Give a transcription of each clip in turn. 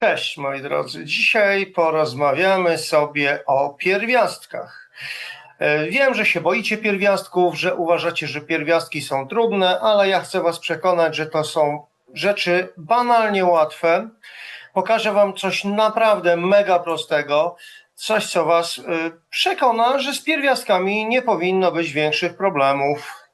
Cześć moi drodzy. Dzisiaj porozmawiamy sobie o pierwiastkach. E, Wiem, że się boicie pierwiastków, że uważacie, że pierwiastki są trudne, ale ja chcę Was przekonać, że to są rzeczy banalnie łatwe. Pokażę Wam coś naprawdę mega prostego, coś co Was y, przekona, że z pierwiastkami nie powinno być większych problemów.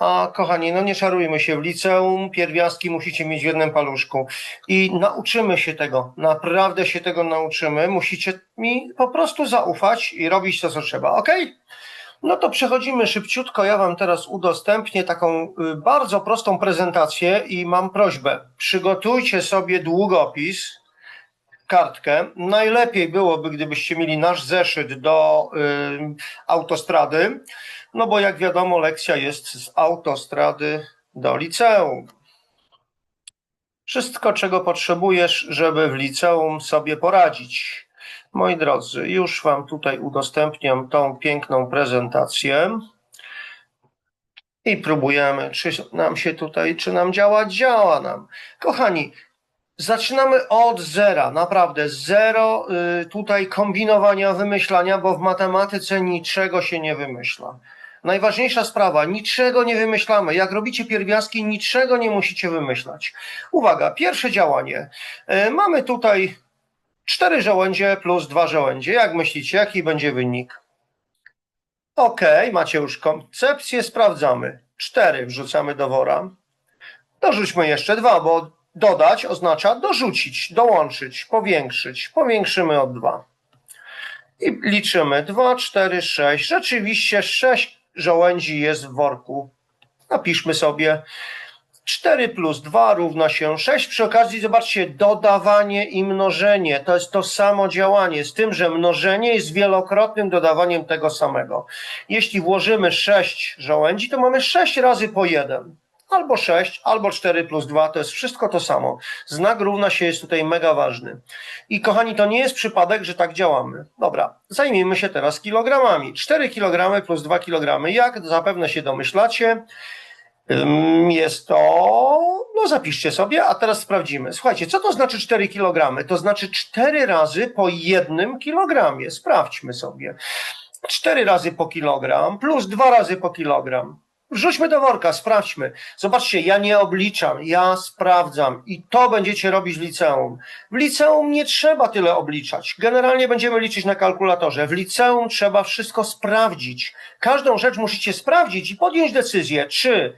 A kochani, no nie czarujmy się, w liceum pierwiastki musicie mieć w jednym paluszku i nauczymy się tego, naprawdę się tego nauczymy. Musicie mi po prostu zaufać i robić to, co trzeba, ok? No to przechodzimy szybciutko. Ja Wam teraz udostępnię taką y, bardzo prostą prezentację i mam prośbę. Przygotujcie sobie długopis, kartkę. Najlepiej byłoby, gdybyście mieli nasz zeszyt do y, autostrady, no bo jak wiadomo, lekcja jest z autostrady do liceum. Wszystko, czego potrzebujesz, żeby w liceum sobie poradzić. Moi drodzy, już Wam tutaj udostępniam tą piękną prezentację. I próbujemy, czy nam się tutaj, czy nam działa? Działa nam. Kochani, Zaczynamy od zera, naprawdę zero y, tutaj kombinowania, wymyślania, bo w matematyce niczego się nie wymyśla. Najważniejsza sprawa, niczego nie wymyślamy. Jak robicie pierwiastki, niczego nie musicie wymyślać. Uwaga, pierwsze działanie. Y, Mamy tutaj cztery żołędzie plus dwa żołędzie. Jak myślicie, jaki będzie wynik? Ok, macie już koncepcję, sprawdzamy. Cztery wrzucamy do wora. Dorzućmy jeszcze dwa, bo dodać oznacza dorzucić, dołączyć, powiększyć. Powiększymy o 2. I liczymy 2, 4, 6. Rzeczywiście 6 żołędzi jest w worku. Napiszmy sobie 4 plus 2 równa się 6. Przy okazji zobaczcie, dodawanie i mnożenie to jest to samo działanie, z tym, że mnożenie jest wielokrotnym dodawaniem tego samego. Jeśli włożymy 6 żołędzi, to mamy 6 razy po 1 albo 6, albo 4 plus 2, to jest wszystko to samo. Znak równa się jest tutaj mega ważny. I kochani, to nie jest przypadek, że tak działamy. Dobra, zajmijmy się teraz kilogramami. 4 kg plus 2 kg, jak zapewne się domyślacie, jest to, no zapiszcie sobie, a teraz sprawdzimy. Słuchajcie, co to znaczy 4 kg? To znaczy 4 razy po 1 kg. Sprawdźmy sobie. 4 razy po kilogram plus 2 razy po kilogram. Wrzućmy do worka, sprawdźmy. Zobaczcie, ja nie obliczam, ja sprawdzam i to będziecie robić w liceum. W liceum nie trzeba tyle obliczać. Generalnie będziemy liczyć na kalkulatorze. W liceum trzeba wszystko sprawdzić. Każdą rzecz musicie sprawdzić i podjąć decyzję, czy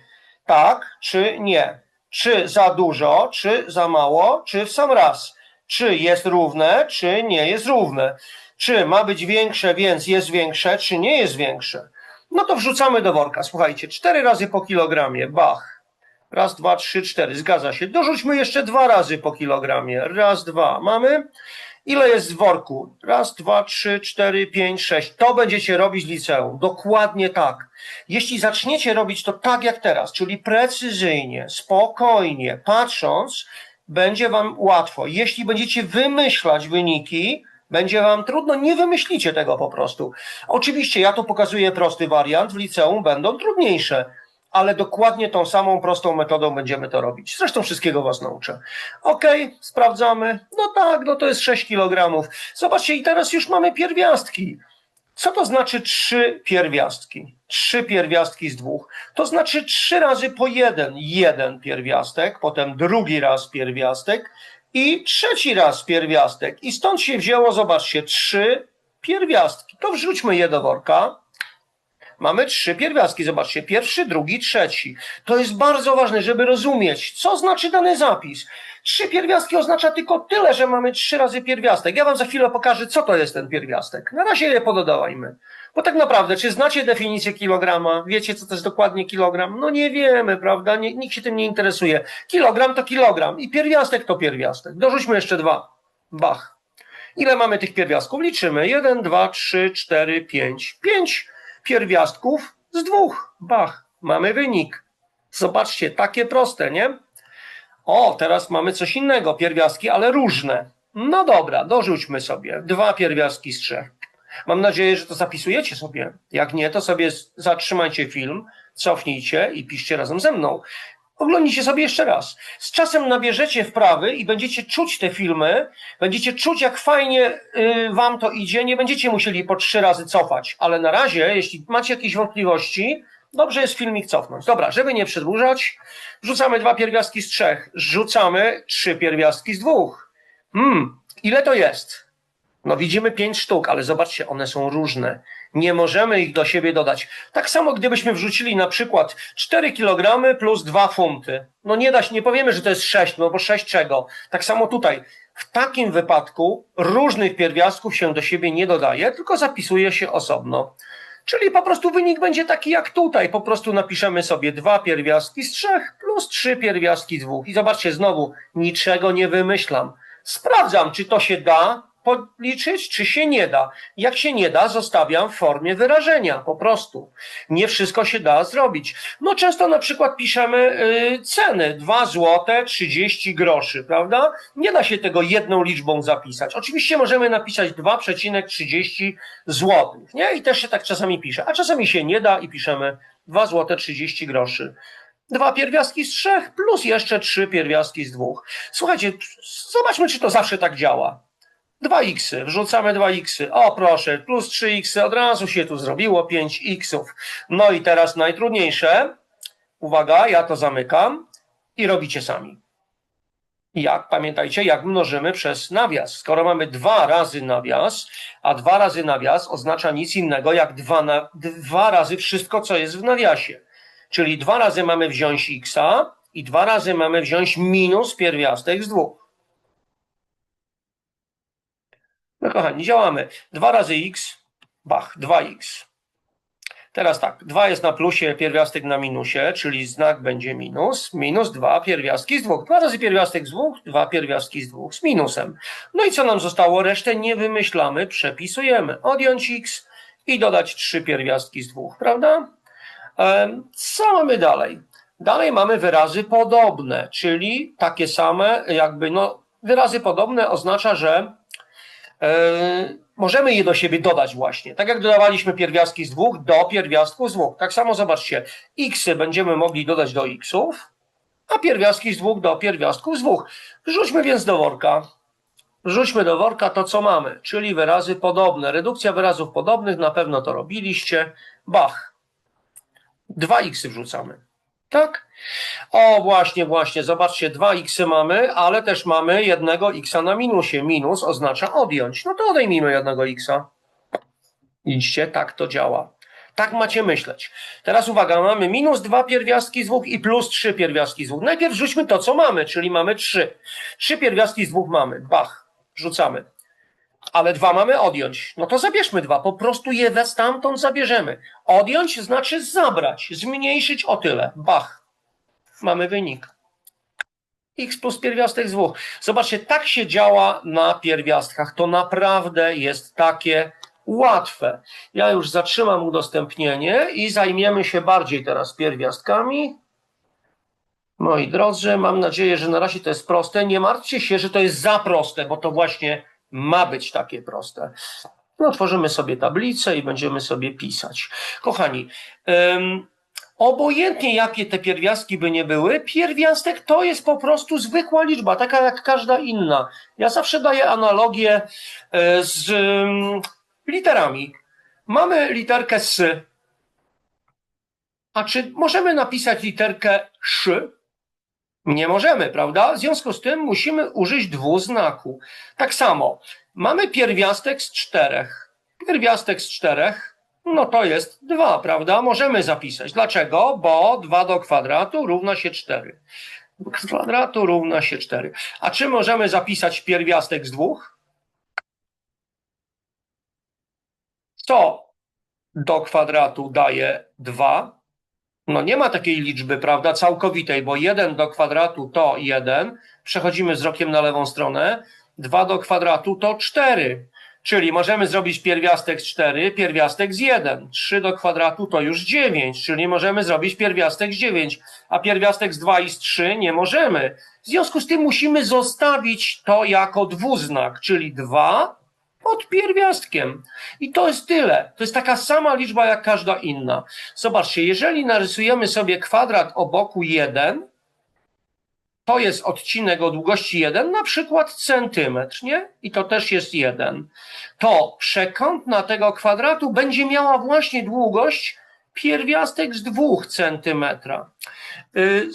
tak, czy nie. Czy za dużo, czy za mało, czy w sam raz. Czy jest równe, czy nie jest równe. Czy ma być większe, więc jest większe, czy nie jest większe. No to wrzucamy do worka. Słuchajcie, cztery razy po kilogramie. Bach. Raz, dwa, trzy, cztery. Zgadza się. Dorzućmy jeszcze dwa razy po kilogramie. Raz, dwa. Mamy? Ile jest w worku? Raz, dwa, trzy, cztery, pięć, sześć. To będziecie robić w liceum. Dokładnie tak. Jeśli zaczniecie robić to tak jak teraz, czyli precyzyjnie, spokojnie, patrząc, będzie wam łatwo. Jeśli będziecie wymyślać wyniki, będzie wam trudno, nie wymyślicie tego po prostu. Oczywiście ja tu pokazuję prosty wariant, w liceum będą trudniejsze, ale dokładnie tą samą prostą metodą będziemy to robić. Zresztą wszystkiego was nauczę. Ok, sprawdzamy. No tak, no to jest 6 kg. Zobaczcie, i teraz już mamy pierwiastki. Co to znaczy trzy pierwiastki? Trzy pierwiastki z dwóch. To znaczy trzy razy po jeden. Jeden pierwiastek, potem drugi raz pierwiastek i trzeci raz pierwiastek. I stąd się wzięło, zobaczcie, trzy pierwiastki. To wrzućmy je do worka. Mamy trzy pierwiastki, zobaczcie, pierwszy, drugi, trzeci. To jest bardzo ważne, żeby rozumieć, co znaczy dany zapis. Trzy pierwiastki oznacza tylko tyle, że mamy trzy razy pierwiastek. Ja wam za chwilę pokażę, co to jest ten pierwiastek. Na razie je pododawajmy. Bo tak naprawdę, czy znacie definicję kilograma? Wiecie, co to jest dokładnie kilogram? No nie wiemy, prawda? Nikt się tym nie interesuje. Kilogram to kilogram i pierwiastek to pierwiastek. Dorzućmy jeszcze dwa. Bach. Ile mamy tych pierwiastków? Liczymy. Jeden, dwa, trzy, cztery, pięć. Pięć pierwiastków z dwóch. Bach. Mamy wynik. Zobaczcie, takie proste, nie? O, teraz mamy coś innego. Pierwiastki, ale różne. No dobra, dorzućmy sobie. Dwa pierwiastki z trzech. Mam nadzieję, że to zapisujecie sobie. Jak nie, to sobie zatrzymajcie film, cofnijcie i piszcie razem ze mną. Oglądnijcie sobie jeszcze raz. Z czasem nabierzecie wprawy i będziecie czuć te filmy, będziecie czuć, jak fajnie y, wam to idzie, nie będziecie musieli po trzy razy cofać, ale na razie, jeśli macie jakieś wątpliwości, dobrze jest filmik cofnąć. Dobra, żeby nie przedłużać, rzucamy dwa pierwiastki z trzech, rzucamy trzy pierwiastki z dwóch. Hmm, ile to jest? No widzimy pięć sztuk, ale zobaczcie, one są różne. Nie możemy ich do siebie dodać. Tak samo gdybyśmy wrzucili na przykład 4 kg plus 2 funty. No nie da się, nie powiemy, że to jest 6, no bo 6 czego? Tak samo tutaj. W takim wypadku różnych pierwiastków się do siebie nie dodaje, tylko zapisuje się osobno. Czyli po prostu wynik będzie taki jak tutaj. Po prostu napiszemy sobie dwa pierwiastki z trzech plus trzy pierwiastki z dwóch. I zobaczcie, znowu niczego nie wymyślam. Sprawdzam, czy to się da policzyć, czy się nie da. Jak się nie da, zostawiam w formie wyrażenia, po prostu. Nie wszystko się da zrobić. No często na przykład piszemy y, ceny, 2 złote 30 groszy, prawda? Nie da się tego jedną liczbą zapisać. Oczywiście możemy napisać 2,30 złotych, nie? I też się tak czasami pisze. A czasami się nie da i piszemy 2 złote 30 groszy dwa pierwiastki z trzech plus jeszcze trzy pierwiastki z dwóch. Słuchajcie, zobaczmy, czy to zawsze tak działa. 2x, wrzucamy 2x. O proszę, plus 3x, od razu się tu zrobiło 5x. No i teraz najtrudniejsze. Uwaga, ja to zamykam i robicie sami. Jak? Pamiętajcie, jak mnożymy przez nawias. Skoro mamy dwa razy nawias, a dwa razy nawias oznacza nic innego jak dwa, na, dwa razy wszystko, co jest w nawiasie. Czyli dwa razy mamy wziąć x i dwa razy mamy wziąć minus pierwiastek z dwóch. No kochani, działamy. 2 razy x, bach, 2x. Teraz tak, 2 jest na plusie, pierwiastek na minusie, czyli znak będzie minus. Minus 2 pierwiastki z 2. 2 razy pierwiastek z 2, 2 pierwiastki z 2 z minusem. No i co nam zostało? Resztę nie wymyślamy, przepisujemy. Odjąć x i dodać 3 pierwiastki z 2, prawda? Co mamy dalej? Dalej mamy wyrazy podobne, czyli takie same, jakby no, wyrazy podobne oznacza, że możemy je do siebie dodać właśnie. Tak jak dodawaliśmy pierwiastki z dwóch do pierwiastków z dwóch. Tak samo zobaczcie, xy będziemy mogli dodać do xów, a pierwiastki z dwóch do pierwiastków z dwóch. Wrzućmy więc do worka. Wrzućmy do worka to, co mamy, czyli wyrazy podobne. Redukcja wyrazów podobnych, na pewno to robiliście. Bach. Dwa xy wrzucamy. Tak? O, właśnie, właśnie, zobaczcie, dwa x mamy, ale też mamy jednego x na minusie. Minus oznacza odjąć. No to odejmijmy jednego x. Widzicie, tak to działa. Tak macie myśleć. Teraz uwaga, mamy minus dwa pierwiastki z dwóch i plus trzy pierwiastki z dwóch. Najpierw rzućmy to, co mamy, czyli mamy trzy. Trzy pierwiastki z dwóch mamy. Bach, rzucamy. Ale dwa mamy odjąć. No to zabierzmy dwa, po prostu je stamtąd zabierzemy. Odjąć znaczy zabrać, zmniejszyć o tyle. Bach mamy wynik. X plus pierwiastek z dwóch. Zobaczcie, tak się działa na pierwiastkach. To naprawdę jest takie łatwe. Ja już zatrzymam udostępnienie i zajmiemy się bardziej teraz pierwiastkami. Moi drodzy, mam nadzieję, że na razie to jest proste. Nie martwcie się, że to jest za proste, bo to właśnie ma być takie proste. No, tworzymy sobie tablicę i będziemy sobie pisać. Kochani, Obojętnie jakie te pierwiastki by nie były, pierwiastek to jest po prostu zwykła liczba, taka jak każda inna. Ja zawsze daję analogię e, z mm, literami. Mamy literkę S. A czy możemy napisać literkę sz? Nie możemy, prawda? W związku z tym musimy użyć dwuznaku. Tak samo, mamy pierwiastek z czterech. Pierwiastek z czterech no to jest 2, prawda? Możemy zapisać. Dlaczego? Bo 2 do kwadratu równa się 4. Kwadratu równa się 4. A czy możemy zapisać pierwiastek z dwóch? Co do kwadratu daje 2? No nie ma takiej liczby, prawda, całkowitej, bo 1 do kwadratu to 1. Przechodzimy wzrokiem na lewą stronę. 2 do kwadratu to 4. Czyli możemy zrobić pierwiastek z 4, pierwiastek z 1. 3 do kwadratu to już 9, czyli możemy zrobić pierwiastek z 9, a pierwiastek z 2 i z 3 nie możemy. W związku z tym musimy zostawić to jako dwuznak, czyli 2 pod pierwiastkiem. I to jest tyle. To jest taka sama liczba jak każda inna. Zobaczcie, jeżeli narysujemy sobie kwadrat o boku 1, to jest odcinek o długości 1, na przykład centymetr, nie? I to też jest 1. To przekątna tego kwadratu będzie miała właśnie długość pierwiastek z 2 centymetra. Y,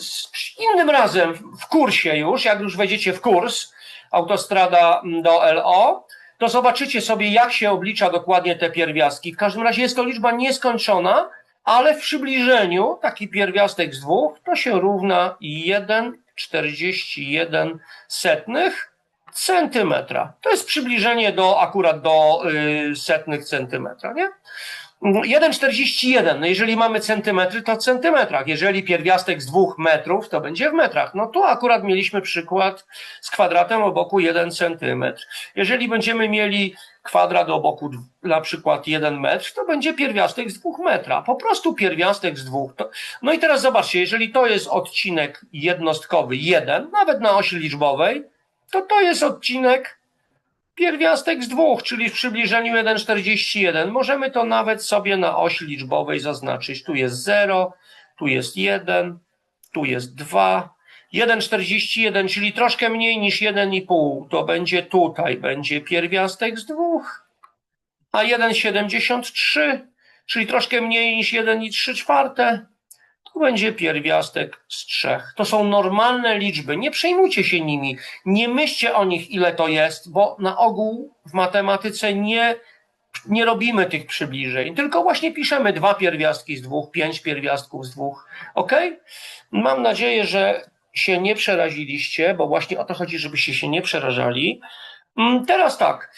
innym razem w kursie już, jak już wejdziecie w kurs autostrada do LO, to zobaczycie sobie, jak się oblicza dokładnie te pierwiastki. W każdym razie jest to liczba nieskończona, ale w przybliżeniu taki pierwiastek z dwóch to się równa 1,41 setnych centymetra. To jest przybliżenie do akurat do y, setnych centymetra, nie? 1,41. No jeżeli mamy centymetry, to w centymetrach. Jeżeli pierwiastek z dwóch metrów, to będzie w metrach. No tu akurat mieliśmy przykład z kwadratem o boku 1 centymetr. Jeżeli będziemy mieli kwadrat o boku na przykład 1 metr, to będzie pierwiastek z dwóch metra. Po prostu pierwiastek z dwóch. To... No i teraz zobaczcie, jeżeli to jest odcinek jednostkowy 1, nawet na osi liczbowej, to to jest odcinek pierwiastek z dwóch, czyli w przybliżeniu 1,41. Możemy to nawet sobie na osi liczbowej zaznaczyć. Tu jest 0, tu jest 1, tu jest 2. 1,41, czyli troszkę mniej niż 1,5, to będzie tutaj, będzie pierwiastek z dwóch. A 1,73, czyli troszkę mniej niż 1,3 czwarte, będzie pierwiastek z trzech. To są normalne liczby. Nie przejmujcie się nimi. Nie myślcie o nich, ile to jest, bo na ogół w matematyce nie, nie robimy tych przybliżeń, tylko właśnie piszemy dwa pierwiastki z dwóch, pięć pierwiastków z dwóch. Ok? Mam nadzieję, że się nie przeraziliście, bo właśnie o to chodzi, żebyście się nie przerażali. Mm, teraz tak.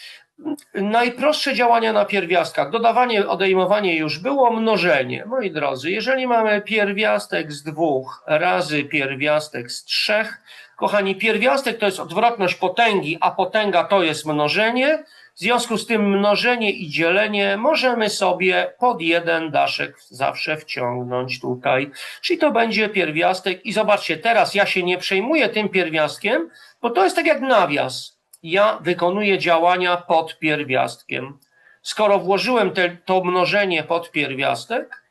Najprostsze działania na pierwiastkach. Dodawanie, odejmowanie już było, mnożenie. Moi drodzy, jeżeli mamy pierwiastek z dwóch razy pierwiastek z trzech, kochani, pierwiastek to jest odwrotność potęgi, a potęga to jest mnożenie. W związku z tym mnożenie i dzielenie możemy sobie pod jeden daszek zawsze wciągnąć tutaj. Czyli to będzie pierwiastek i zobaczcie, teraz ja się nie przejmuję tym pierwiastkiem, bo to jest tak jak nawias ja wykonuję działania pod pierwiastkiem. Skoro włożyłem te, to mnożenie pod pierwiastek,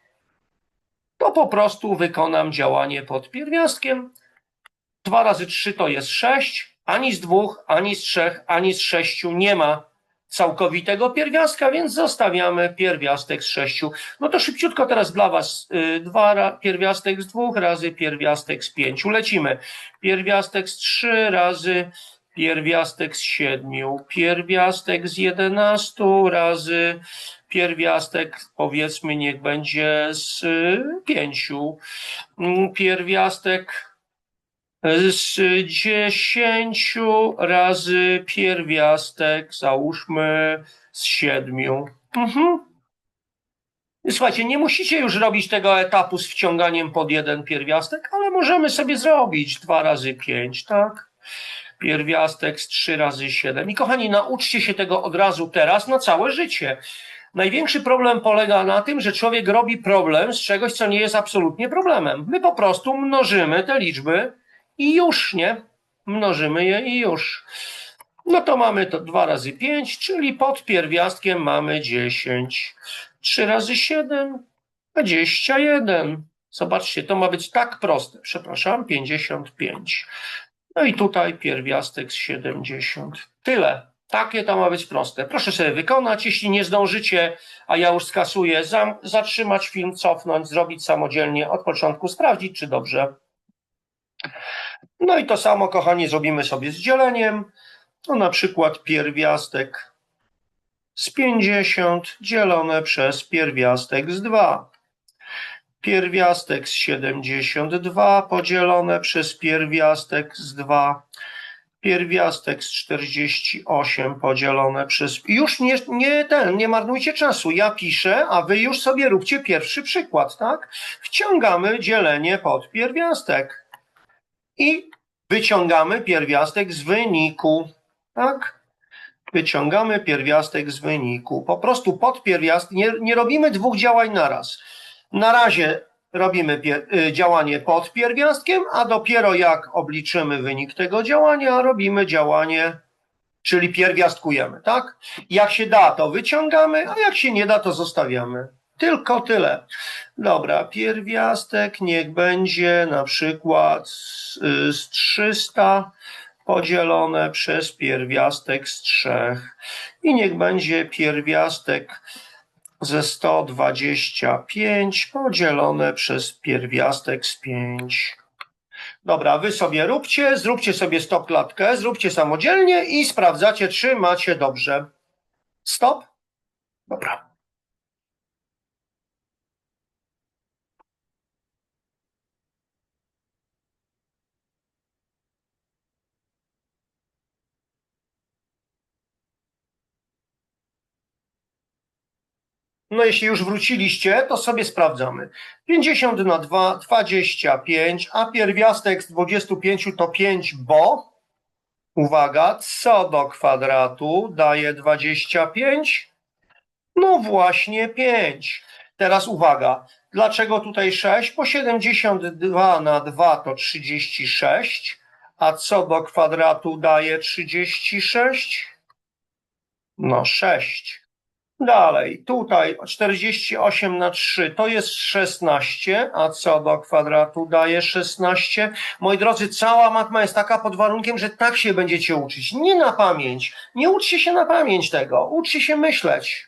to po prostu wykonam działanie pod pierwiastkiem. 2 razy 3 to jest 6, ani z dwóch, ani z trzech, ani z sześciu nie ma całkowitego pierwiastka, więc zostawiamy pierwiastek z sześciu. No to szybciutko teraz dla Was. Y, dwa pierwiastek z dwóch razy pierwiastek z pięciu. Lecimy. Pierwiastek z trzy razy pierwiastek z siedmiu, pierwiastek z jedenastu razy pierwiastek, powiedzmy, niech będzie z pięciu, mm, pierwiastek z dziesięciu razy pierwiastek, załóżmy, z siedmiu. Mhm. Słuchajcie, nie musicie już robić tego etapu z wciąganiem pod jeden pierwiastek, ale możemy sobie zrobić dwa razy pięć, tak? Pierwiastek z 3 razy 7. I kochani, nauczcie się tego od razu teraz na całe życie. Największy problem polega na tym, że człowiek robi problem z czegoś, co nie jest absolutnie problemem. My po prostu mnożymy te liczby i już, nie? Mnożymy je i już. No to mamy to 2 razy 5, czyli pod pierwiastkiem mamy 10. 3 razy 7, 21. Zobaczcie, to ma być tak proste. Przepraszam, 55. No i tutaj pierwiastek z 70. Tyle. Takie to ma być proste. Proszę sobie wykonać. Jeśli nie zdążycie, a ja już skasuję, zatrzymać film, cofnąć, zrobić samodzielnie od początku, sprawdzić, czy dobrze. No i to samo, kochani, zrobimy sobie z dzieleniem. No na przykład pierwiastek z 50 dzielone przez pierwiastek z 2 pierwiastek z 72 podzielone przez pierwiastek z 2, pierwiastek z 48 podzielone przez. Już nie, nie ten, nie marnujcie czasu. Ja piszę, a wy już sobie róbcie pierwszy przykład, tak? Wciągamy dzielenie pod pierwiastek i wyciągamy pierwiastek z wyniku, tak? Wyciągamy pierwiastek z wyniku. Po prostu pod pierwiastek, nie, nie robimy dwóch działań naraz. Na razie robimy y, działanie pod pierwiastkiem, a dopiero jak obliczymy wynik tego działania, robimy działanie, czyli pierwiastkujemy, tak? Jak się da, to wyciągamy, a jak się nie da, to zostawiamy. Tylko tyle. Dobra, pierwiastek niech będzie na przykład z, y, z 300 podzielone przez pierwiastek z 3 i niech będzie pierwiastek ze 125 podzielone przez pierwiastek z 5. Dobra, wy sobie róbcie, zróbcie sobie stop klatkę, zróbcie samodzielnie i sprawdzacie, czy macie dobrze. Stop. Dobra. No jeśli już wróciliście, to sobie sprawdzamy. 50 na 2, 25, a pierwiastek z 25 to 5, bo uwaga, co do kwadratu daje 25? No właśnie 5. Teraz uwaga, dlaczego tutaj 6? Bo 72 na 2 to 36, a co do kwadratu daje 36? No 6. Dalej, tutaj 48 na 3 to jest 16, a co do kwadratu daje 16. Moi drodzy, cała matma jest taka pod warunkiem, że tak się będziecie uczyć. Nie na pamięć. Nie uczcie się na pamięć tego. Uczcie się myśleć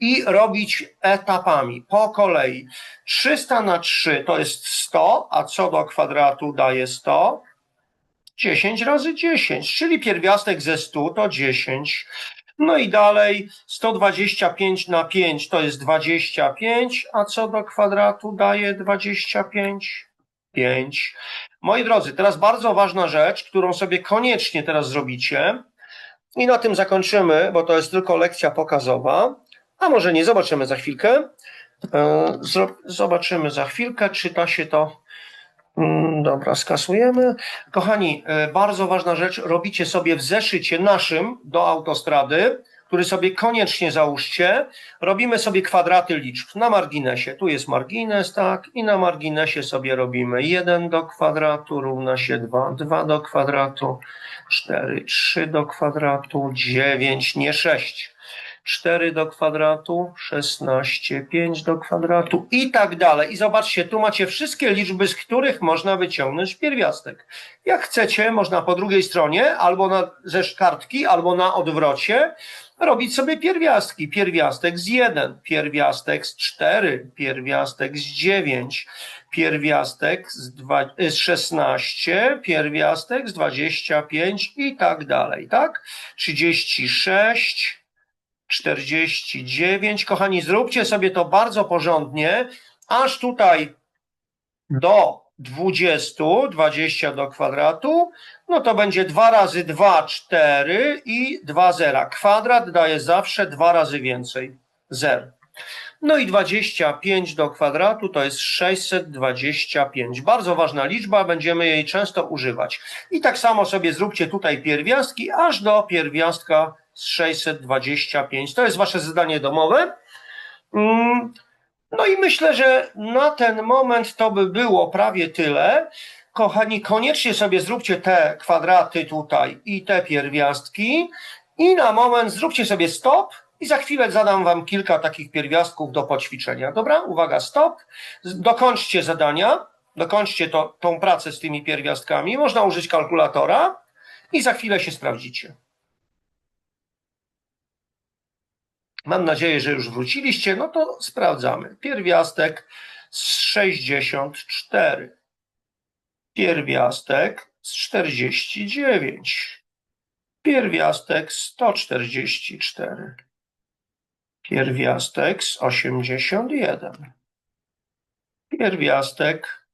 i robić etapami, po kolei. 300 na 3 to jest 100, a co do kwadratu daje 100? 10 razy 10, czyli pierwiastek ze 100 to 10. No i dalej 125 na 5 to jest 25, a co do kwadratu daje 25? 5. Moi drodzy, teraz bardzo ważna rzecz, którą sobie koniecznie teraz zrobicie i na tym zakończymy, bo to jest tylko lekcja pokazowa, a może nie, zobaczymy za chwilkę. E, zobaczymy za chwilkę, czy da się to dobra, skasujemy. Kochani, e, bardzo ważna rzecz, robicie sobie w zeszycie naszym do autostrady, który sobie koniecznie załóżcie. Robimy sobie kwadraty liczb na marginesie. Tu jest margines, tak, i na marginesie sobie robimy 1 do kwadratu równa się 2, 2 do kwadratu, 4, 3 do kwadratu, 9, nie 6. 4 do kwadratu, 16, 5 do kwadratu i tak dalej. I zobaczcie, tu macie wszystkie liczby, z których można wyciągnąć pierwiastek. Jak chcecie, można po drugiej stronie, albo na, ze kartki, albo na odwrocie, robić sobie pierwiastki. Pierwiastek z 1, pierwiastek z 4, pierwiastek z 9, pierwiastek z, 2, z 16, pierwiastek z 25 i tak dalej, tak? 36, 49. Kochani, zróbcie sobie to bardzo porządnie, aż tutaj do 20, 20 do kwadratu, no to będzie 2 razy 2, 4 i 2 zera. Kwadrat daje zawsze 2 razy więcej, 0. No i 25 do kwadratu to jest 625. Bardzo ważna liczba, będziemy jej często używać. I tak samo sobie zróbcie tutaj pierwiastki, aż do pierwiastka 625. To jest wasze zadanie domowe. Mm, no i myślę, że na ten moment to by było prawie tyle. Kochani, koniecznie sobie zróbcie te kwadraty tutaj i te pierwiastki i na moment zróbcie sobie stop i za chwilę zadam wam kilka takich pierwiastków do poćwiczenia. Dobra? Uwaga, stop. Dokończcie zadania, dokończcie to, tą pracę z tymi pierwiastkami. Można użyć kalkulatora i za chwilę się sprawdzicie. Mam nadzieję, że już wróciliście. No to sprawdzamy. Pierwiastek z 64. Pierwiastek z 49. Pierwiastek 144. Pierwiastek z 81. Pierwiastek,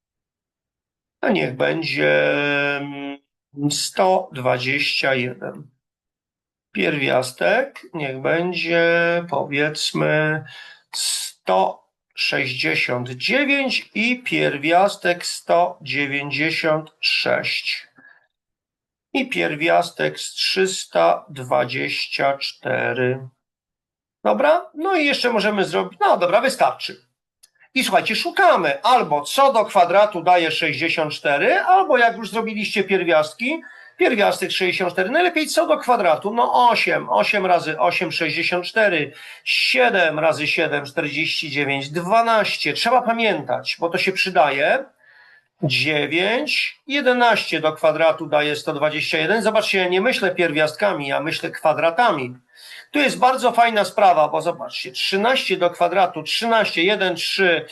a niech będzie 121 pierwiastek niech będzie powiedzmy 169 i pierwiastek 196 i pierwiastek z 324. Dobra? No i jeszcze możemy zrobić, no dobra, wystarczy. I słuchajcie, szukamy albo co do kwadratu daje 64, albo jak już zrobiliście pierwiastki, Pierwiastek 64. Najlepiej co do kwadratu? No 8. 8 razy 8, 64. 7 razy 7, 49. 12. Trzeba pamiętać, bo to się przydaje. 9, 11 do kwadratu daje 121. Zobaczcie, ja nie myślę pierwiastkami, ja myślę kwadratami. Tu jest bardzo fajna sprawa, bo zobaczcie, 13 do kwadratu, 13, 1, 3,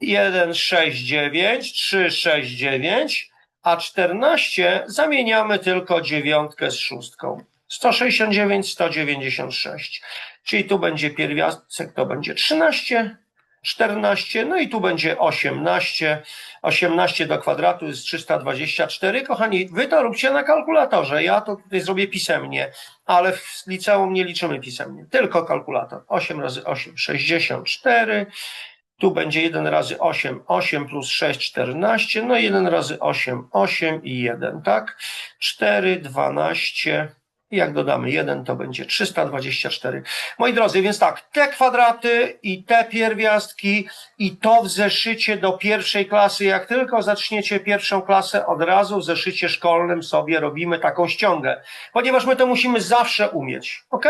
1, 6, 9, 3, 6, 9, a 14 zamieniamy tylko dziewiątkę z szóstką. 169, 196. Czyli tu będzie pierwiastek, to będzie 13, 14, no i tu będzie 18. 18 do kwadratu jest 324. Kochani, wy to róbcie na kalkulatorze. Ja to tutaj zrobię pisemnie, ale w liceum nie liczymy pisemnie, tylko kalkulator. 8 razy 8, 64. Tu będzie 1 razy 8, 8 plus 6, 14. No i 1 razy 8, 8 i 1, tak? 4, 12. I jak dodamy 1, to będzie 324. Moi drodzy, więc tak, te kwadraty i te pierwiastki i to w zeszycie do pierwszej klasy, jak tylko zaczniecie pierwszą klasę, od razu w zeszycie szkolnym sobie robimy taką ściągę, ponieważ my to musimy zawsze umieć, ok?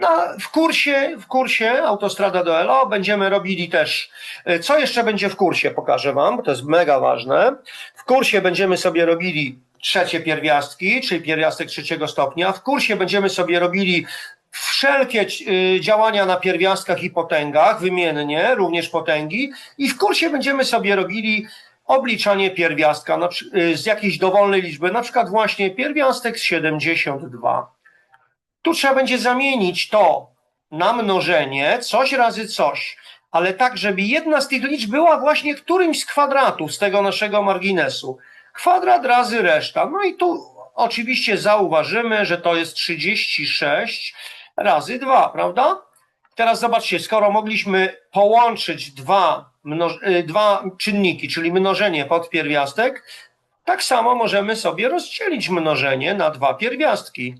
Na, w kursie, w kursie Autostrada do ELO będziemy robili też, y, co jeszcze będzie w kursie, pokażę Wam, bo to jest mega ważne. W kursie będziemy sobie robili trzecie pierwiastki, czyli pierwiastek trzeciego stopnia. W kursie będziemy sobie robili wszelkie y, działania na pierwiastkach i potęgach, wymiennie, również potęgi. I w kursie będziemy sobie robili obliczanie pierwiastka y, z jakiejś dowolnej liczby, na przykład właśnie pierwiastek z 72. Tu trzeba będzie zamienić to na mnożenie, coś razy coś, ale tak, żeby jedna z tych liczb była właśnie którymś z kwadratów z tego naszego marginesu kwadrat razy reszta. No i tu oczywiście zauważymy, że to jest 36 razy 2, prawda? Teraz zobaczcie, skoro mogliśmy połączyć dwa, y, dwa czynniki, czyli mnożenie pod pierwiastek, tak samo możemy sobie rozdzielić mnożenie na dwa pierwiastki.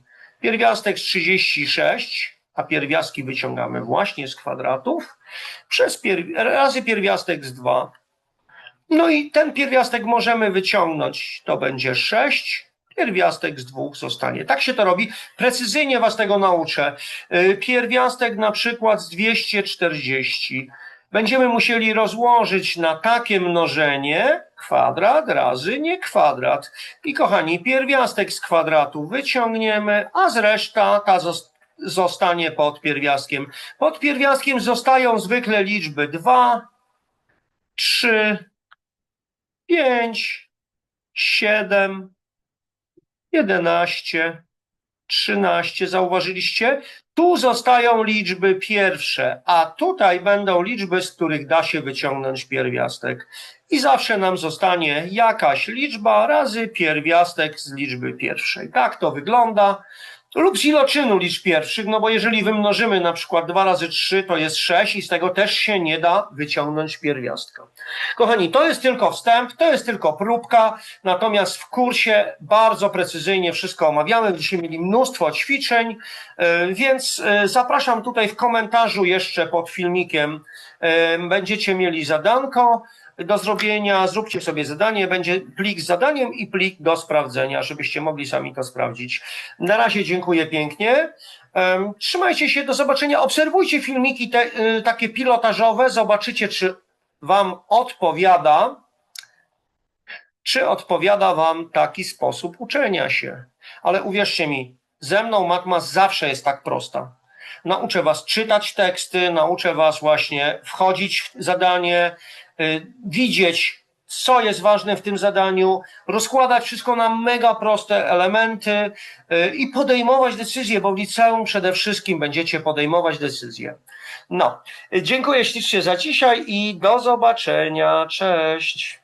Pierwiastek z 36, a pierwiastki wyciągamy właśnie z kwadratów, przez pier razy pierwiastek z 2 no i ten pierwiastek możemy wyciągnąć. To będzie 6. Pierwiastek z dwóch zostanie. Tak się to robi. Precyzyjnie was tego nauczę. Y, pierwiastek na przykład z 240 będziemy musieli rozłożyć na takie mnożenie kwadrat razy nie kwadrat. I kochani, pierwiastek z kwadratu wyciągniemy, a z reszta ta zostanie pod pierwiastkiem. Pod pierwiastkiem zostają zwykle liczby 2, 3, pięć, siedem, jedenaście, trzynaście. Zauważyliście? Tu zostają liczby pierwsze, a tutaj będą liczby, z których da się wyciągnąć pierwiastek. I zawsze nam zostanie jakaś liczba razy pierwiastek z liczby pierwszej. Tak to wygląda lub z iloczynu liczb pierwszych, no bo jeżeli wymnożymy na przykład 2 razy 3, to jest 6 i z tego też się nie da wyciągnąć pierwiastka. Kochani, to jest tylko wstęp, to jest tylko próbka, natomiast w kursie bardzo precyzyjnie wszystko omawiamy, będziemy mieli mnóstwo ćwiczeń, e, więc e, zapraszam tutaj w komentarzu jeszcze pod filmikiem, e, będziecie mieli zadanko, do zrobienia, zróbcie sobie zadanie, będzie plik z zadaniem i plik do sprawdzenia, żebyście mogli sami to sprawdzić. Na razie dziękuję pięknie. Trzymajcie się, do zobaczenia. Obserwujcie filmiki te, y, takie pilotażowe, zobaczycie, czy Wam odpowiada, czy odpowiada Wam taki sposób uczenia się. Ale uwierzcie mi, ze mną matma zawsze jest tak prosta. Nauczę Was czytać teksty, nauczę Was właśnie wchodzić w zadanie, widzieć, co jest ważne w tym zadaniu, rozkładać wszystko na mega proste elementy y, i podejmować decyzje, bo w liceum przede wszystkim będziecie podejmować decyzje. No, dziękuję ślicznie za dzisiaj i do zobaczenia. Cześć.